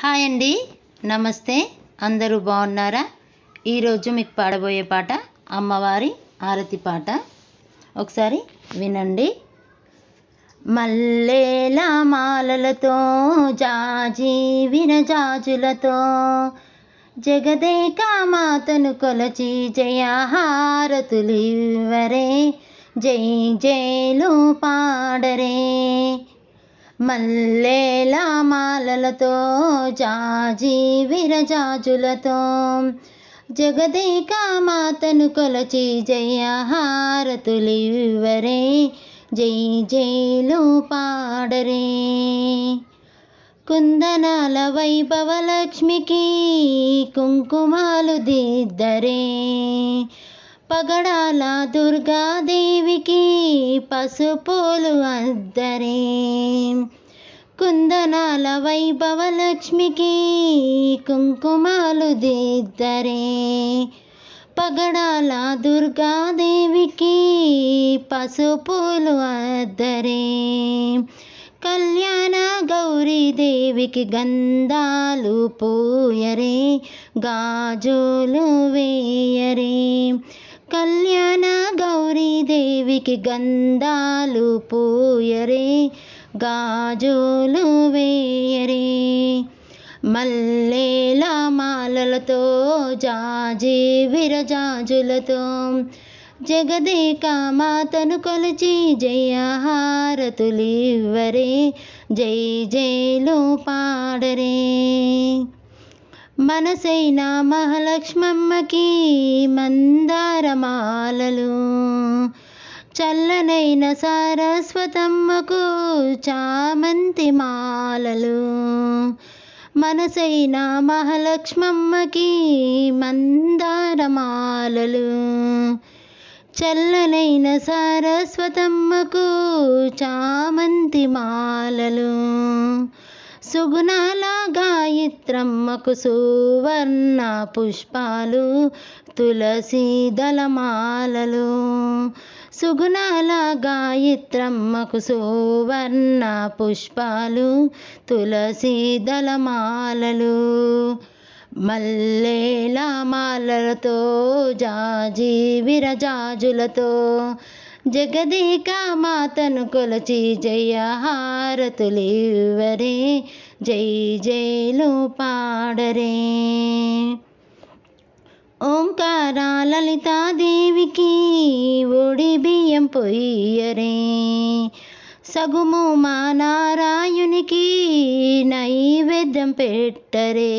Hi అండి. నమస్తే. అందరూ బాగున్నారా? ఈరోజు మీకు పాడబోయే పాట అమ్మవారి ఆరతి పాట. ఒకసారి వినండి. మల్లేల మాలలతో జాజి వినజాజులతో జగదేక మాతను కొలచి జయహారతులివరే జై జైలు పాడరే. మల్లేల మాలలతో జాజి విరజాజులతో. జగదేక మాతను కొలచి జయ జయహారతులివరే జై జైలు పాడరే. కుందనాల వైభవలక్ష్మికి కుంకుమాలు దిద్దరే. పగడాల దుర్గాదేవికి పసుపులు అద్దరే. కుందనాల వైభవలక్ష్మికి కుంకుమాలు దిద్దరే పగడాల దుర్గాదేవికి పసుపులు అద్దరే. కళ్యాణ గౌరీదేవికి గంధాలు పూయరే గాజులు వేయరే. కళ్యాణ గౌరీదేవికి గంధాలు పూయరే గాజులు వేయరే. మల్లేల మాలలతో జాజి విరజాజులతో జగదేక మాతను కొలిచి జయహారతులివ్వరే. జై జైలు పాడరే. మనసైన మహాలక్ష్మమ్మకి మందారమాలలు చల్లనైన సారస్వతమ్మకు చామంతి మాలలు. మనసైన మహాలక్ష్మమ్మకి మందారమాలలు. చల్లనైన సారస్వతమ్మకు చామంతి మాలలు. సుగుణాల గాయత్రమ్మకు సువర్ణ పుష్పాలు తులసి దళమాలలు. సుగుణాల గాయత్రమ్మకు సువర్ణ పుష్పాలు తులసి దళమాలలు. మల్లేల మాలలతో జాజి విరజాజులతో జగదేక మాతను కొలచి జయహారతులివరే జై జైలు పాడరే ఓంకార లలితాదేవికి ఒడి బియ్యం పొయ్యరే సగుము మా నారాయునికి నైవేద్యం పెట్టరే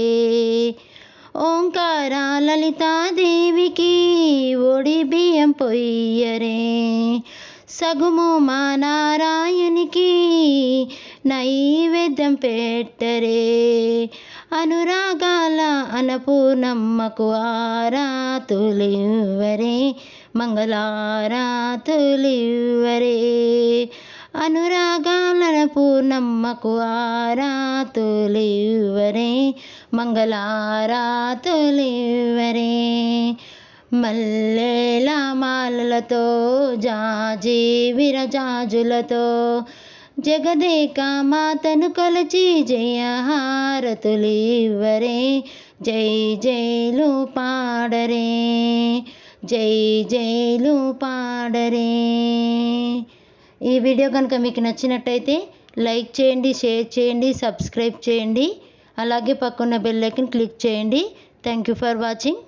ఓంకార లలితాదేవికి ఒడి బియ్యం పొయ్యరే. సగుము మా నారాయణికి నైవేద్యం పెట్టరే. అనురాగాల అనపూర్ణమ్మకు ఆరాతులివ్వరే మంగళారాతులివ్వరే. అనురాగాల పూర్ణమ్మకు ఆరాతులివ్వరే మంగళారాతులివ్వరే. మల్లెలా మాలలతో జాజి విరజాజులతో జగదేక మాతను కొలచి జయహారతులివ్వరే. జై జైలు పాడరే జై జైలు పాడరే. ఈ వీడియో కనుక మీకు నచ్చినట్టయితే లైక్ చేయండి షేర్ చేయండి సబ్స్క్రైబ్ చేయండి. అలాగే పక్కన్న బెల్ ఐకన్ క్లిక్ చేయండి. Thank you for watching